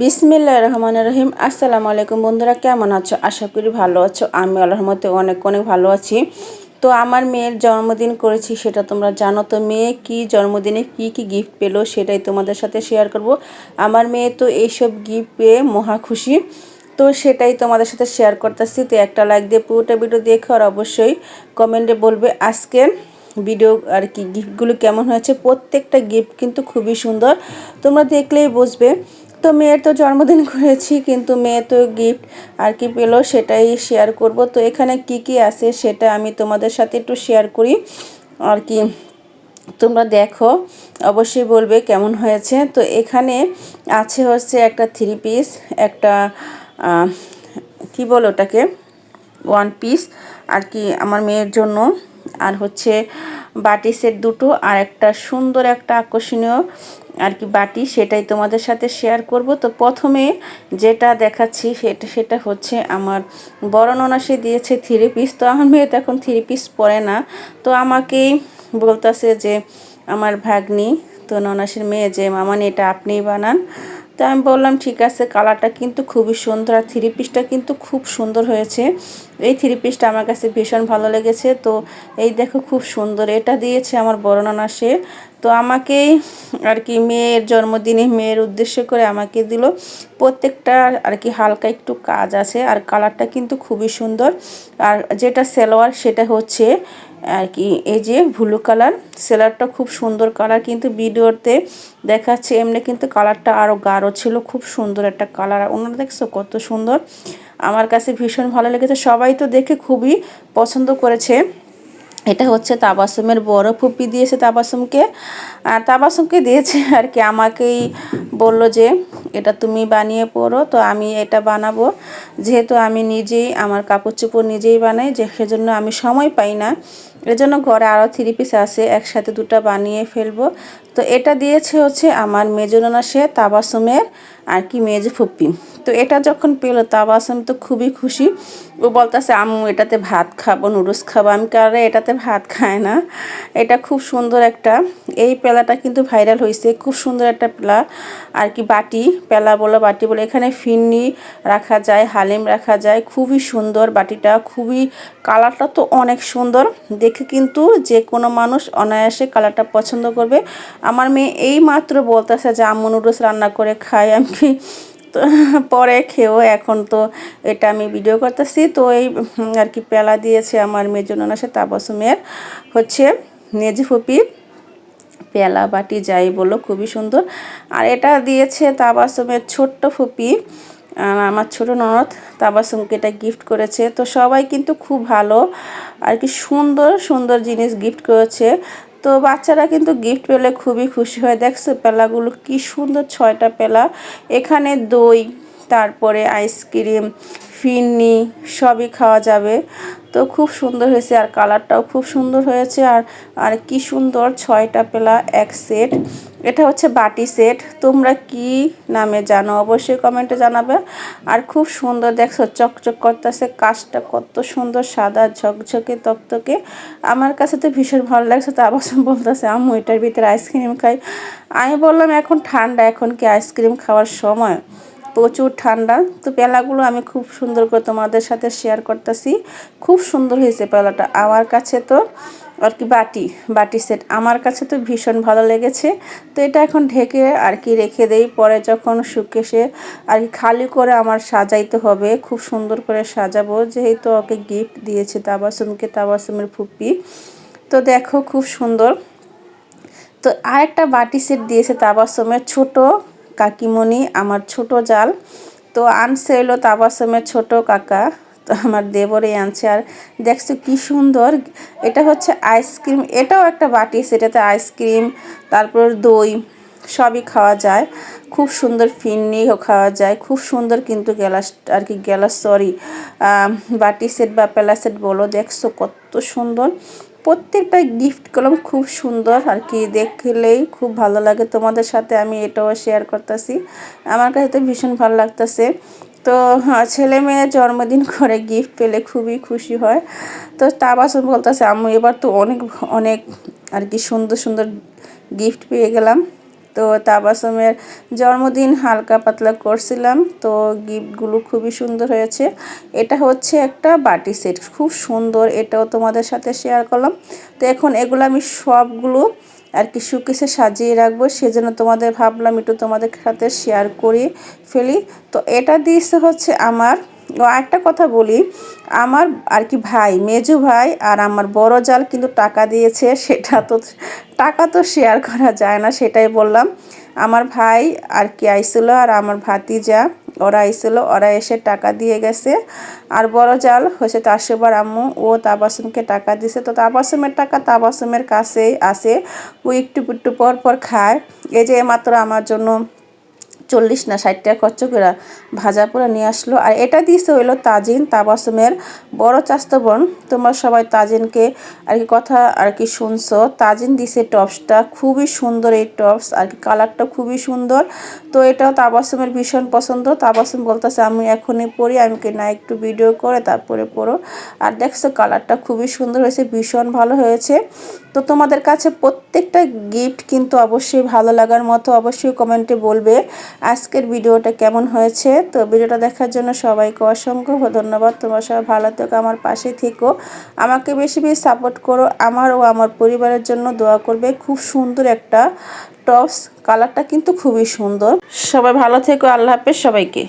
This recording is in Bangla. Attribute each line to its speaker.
Speaker 1: বিসমিল্লা রহমান রহিম। আসসালামু আলাইকুম বন্ধুরা, কেমন আছো? আশা করি ভালো আছো। আমি আল্লাহর অনেক অনেক ভালো আছি। তো আমার মেয়ের জন্মদিন করেছি, সেটা তোমরা জানো। তো মেয়ে কি জন্মদিনে কি কি গিফট পেল সেটাই তোমাদের সাথে শেয়ার করব। আমার মেয়ে তো এইসব গিফট পেয়ে মহা খুশি। তো সেটাই তোমাদের সাথে শেয়ার করতেছি। তো একটা লাইক দিয়ে পুরোটা ভিডিও দেখো আর অবশ্যই কমেন্টে বলবে আজকে ভিডিও আর কি গিফটগুলো কেমন হয়েছে। প্রত্যেকটা গিফট কিন্তু খুবই সুন্দর। তোমরা দেখলেই বুঝবে তো মেয়ের তো জন্মদিন করেছি, কিন্তু মেয়ে তো গিফট আর কি পেল সেটাই শেয়ার করব। তো এখানে কি কি আছে সেটা আমি তোমাদের সাথে একটু শেয়ার করি। আর কি তোমরা দেখো, অবশ্যই বলবে কেমন হয়েছে। তো এখানে আছে হচ্ছে একটা থ্রি পিস একটা কি বলো ওটাকে? ওয়ান পিস আর কি আমার মেয়ের জন্য। আর হচ্ছে বাটি সেট দুটো আর একটা সুন্দর একটা আকর্ষণীয় আর কি বাটি সেটাই তোমাদের সাথে শেয়ার করব। তো প্রথমে যেটা দেখাচ্ছি সেটা সেটা হচ্ছে আমার বড় ননাসে দিয়েছে থ্রি পিস তো আমার মেয়ে তো এখন থ্রি পিস পরে না। তো আমাকেই বলতেছে যে আমার ভাগ্নি, তো ননাসের মেয়ে যে মামানি এটা আপনিই বানান। তো আমি বললাম, ঠিক আছে, কালারটা কিন্তু খুবই সুন্দর আর থ্রি পিসটা কিন্তু খুব সুন্দর হয়েছে। এই থ্রি পিসটা আমার কাছে ভীষণ ভালো লেগেছে। তো এই দেখো খুব সুন্দর, এটা দিয়েছে আমার বর্ণনা সে। তো আমাকেই আর কি মেয়ের জন্মদিনে মেয়ের উদ্দেশ্য করে আমাকে দিল। প্রত্যেকটা আর কি হালকা একটু কাজ আছে আর কালারটা কিন্তু খুবই সুন্দর। আর যেটা সেলোয়ার সেটা হচ্ছে আর কি, এই যে ব্লু কালার সেলারটা খুব সুন্দর কালার কিন্তু ভিডিওতে দেখাচ্ছে। এমনি কিন্তু কালারটা আরও গাঢ় ছিল, খুব সুন্দর একটা কালার আর ওনারা দেখছ কত সুন্দর। আমার কাছে ভীষণ ভালো লেগেছে। সবাই তো দেখে খুবই পছন্দ করেছে। এটা হচ্ছে তাবাসুমের বড় ফুপি দিয়েছে তাবাসুমকে। তাবাসুমকে দিয়েছে আর কি, আমাকেই বলল যে এটা তুমি বানিয়ে পড়ো তো আমি এটা বানাবো। যেহেতু আমি নিজেই, আমার কাপড় চোপড় নিজেই বানাই, যে সেজন্য আমি সময় পাই না। এজন্য ঘরে আরও থ্রি পিস আছে, একসাথে দুটো বানিয়ে ফেলব। তো এটা দিয়েছে হচ্ছে আমার মেজনানা সে তাবাসুমের আর কি মেজ ফুপ্পি। তো এটা যখন পেল, তাবাসুম তো খুবই খুশি। ও বলতেছে, আম্মু, এটাতে ভাত খাব, নুডলস খাব। আমি কারে এটাতে ভাত খায় না। এটা খুব সুন্দর একটা, এই পেলাটা কিন্তু ভাইরাল হয়েছে খুব সুন্দর একটা পেলা, আর কি বাটি। পেলা বলো, বাটি বলে, এখানে ফিন্নি রাখা যায়, হালিম রাখা যায়। খুবই সুন্দর বাটিটা, খুবই কালারটা তো অনেক সুন্দর। দেখে কিন্তু যে কোনো মানুষ অনায়াসে কালারটা পছন্দ করবে। আমার মেয়ে এই মাত্র বলতেছে যে, আম্মু নুডলস রান্না করে খাই। আমি তো পরে খেয়েও এখন তো এটা আমি ভিডিও করতেছি। তো এই আর কি পেলা দিয়েছে আমার মেয়ের জন্য সে তাবাসুমের হচ্ছে নেজি ফুপি পেলা বাটি যাই বলো, খুবই সুন্দর। আর এটা দিয়েছে তাবাসমের ছোট্ট ফুপি, আর আমার ছোটো ননদ তাবাসুমকে এটা গিফট করেছে। তো সবাই কিন্তু খুব ভালো আর কি সুন্দর সুন্দর জিনিস গিফট করেছে। তো বাচ্চারা কিন্তু গিফট পেলে খুবই খুশি হয়। দেখছ পেলাগুলো কি সুন্দর ছয়টা পেলা। এখানে দই, তারপরে আইসক্রিম ফিরনি, সবই খাওয়া যাবে। তো খুব সুন্দর হয়েছে আর কালারটাও খুব সুন্দর হয়েছে আর আর কি সুন্দর ছয়টা পেলা এক সেট এটা হচ্ছে বাটি সেট তোমরা কি নামে জানো? অবশ্যই কমেন্টে জানাবে। আর খুব সুন্দর দেখছ, চকচক করতেছে, কাজটা কত সুন্দর, সাদা, ঝকঝকে, তকতকে। আমার কাছে তো ভীষণ ভালো লাগছে, তো আবার বলতেছে, আম্মু, এটার ভিতরে আইসক্রিম খাই। আমি বললাম, এখন ঠান্ডা, এখন কি আইসক্রিম খাওয়ার সময়? প্রচুর ঠান্ডা। তো পেলাগুলো আমি খুব সুন্দর করে তোমাদের সাথে শেয়ার করতেছি। খুব সুন্দর হয়েছে পেলাটা। আমার কাছে তো আর কি বাটি বাটি সেট আমার কাছে তো ভীষণ ভালো লেগেছে। তো এটা এখন ঢেকে আর কি রেখে দেই। পরে যখন শুকে সে আর কি খালি করে আমার সাজাইতে হবে, খুব সুন্দর করে সাজাবো। যেহেতু ওকে গিফট দিয়েছে তাবাসুমকে, তাবাসুমের ফুপি। তো দেখো খুব সুন্দর। তো আরেকটা বাটি সেট দিয়েছে তাবাসমের ছোট কাকিমণি, আমার ছোট জাল। তো আনছে এলো তাবাসমের ছোট কাকা। তো আমার দেবরে আনছে। আর দেখছ কি সুন্দর, এটা হচ্ছে আইসক্রিম, এটাও একটা বাটি, সেটাতে আইসক্রিম, তারপর দই, সবই খাওয়া যায়। খুব সুন্দর ফিন্নিও খাওয়া যায়। খুব সুন্দর কিন্তু গ্যালাস, আর কি গ্যালাস সরি বাটি সেট বা প্যালা সেট বলো, দেখছ কত সুন্দর। প্রত্যেকটা গিফট কলম খুব সুন্দর আর কি। দেখলেই খুব ভালো লাগে তোমাদের সাথে, আমি এটাও শেয়ার করতেছি। আমার কাছে তো ভীষণ ভালো লাগতেছে। তো ছেলে মেয়ের জন্মদিন করে গিফট পেলে খুবই খুশি হয়। তো তাবাসন বলতেছে আমি এবার তো অনেক অনেক আর কি সুন্দর সুন্দর গিফট পেয়ে গেলাম। তো তাবাসমের জন্মদিন হালকা পাতলা করছিলাম, তো গিফটগুলো খুবই সুন্দর হয়েছে। এটা হচ্ছে একটা বাটি সেট, খুব সুন্দর, এটাও তোমাদের সাথে শেয়ার করলাম। তো এখন এগুলো আমি সবগুলো আর কি শুকেসে সাজিয়ে রাখব, সেজন্য তোমাদের ভাবলাম একটু তোমাদের সাথে শেয়ার করে ফেলি। তো এটা দিয়েছে হচ্ছে আমার ও একটা কথা বলি, আমার আর কি ভাই, মেজু ভাই আর আমার বড় জাল কিন্তু টাকা দিয়েছে, সেটা তো, টাকা তো শেয়ার করা যায় না, সেটাই বললাম। আমার ভাই আর কি আইছিল আর আমার ভাতিজা, ওরা আইছিল ওরা এসে টাকা দিয়ে গেছে। আর বড় জাল হয়েছে তাসেবার আম্মু, ও তাবাসুমকে টাকা দিছে। তো তাবাসুমের টাকা তাবাসুমের কাছেই আসে ও একটু একটু পর পর খায়। এই যে মাত্র আমার জন্য চল্লিশ না ষাট টাকা খরচ করে ভাজা করে নিয়ে আসলো। আর এটা দিয়েছে হইল তাজিন তাবাসুমের বড় চাস্ত বোন। তোমরা সবাই তাজিনকে আর কি কথা আর কি শুনছো। তাজিন দিছে টপসটা, খুবই সুন্দর এই টপস। আর কি কালারটা খুবই সুন্দর। তো এটাও তাবাসুমের ভীষণ পছন্দ। তাবাসুম বলতেছে, আমি এখনই পড়ি, আমি কি না একটু ভিডিও করে তারপরে পড়ো। আর দেখছ কালারটা খুবই সুন্দর হয়েছে, ভীষণ ভালো হয়েছে। তো তোমাদের কাছে প্রত্যেকটা গিফট কিন্তু অবশ্যই ভালো লাগার মতো অবশ্যই কমেন্টে বলবে আজকের ভিডিওটা কেমন হয়েছে? তো ভিডিওটা দেখার জন্য সবাইকে অসংখ্য ধন্যবাদ। তোমরা সবাই ভালো থেকো, আমার পাশে থেকো। আমাকে বেশি বেশি সাপোর্ট করো। আমার ও আমার পরিবারের জন্য দোয়া করবে। খুব সুন্দর একটা টপস কালারটা কিন্তু খুবই সুন্দর। সবাই ভালো থেকো, আল্লাহ হাফেজ সবাইকে।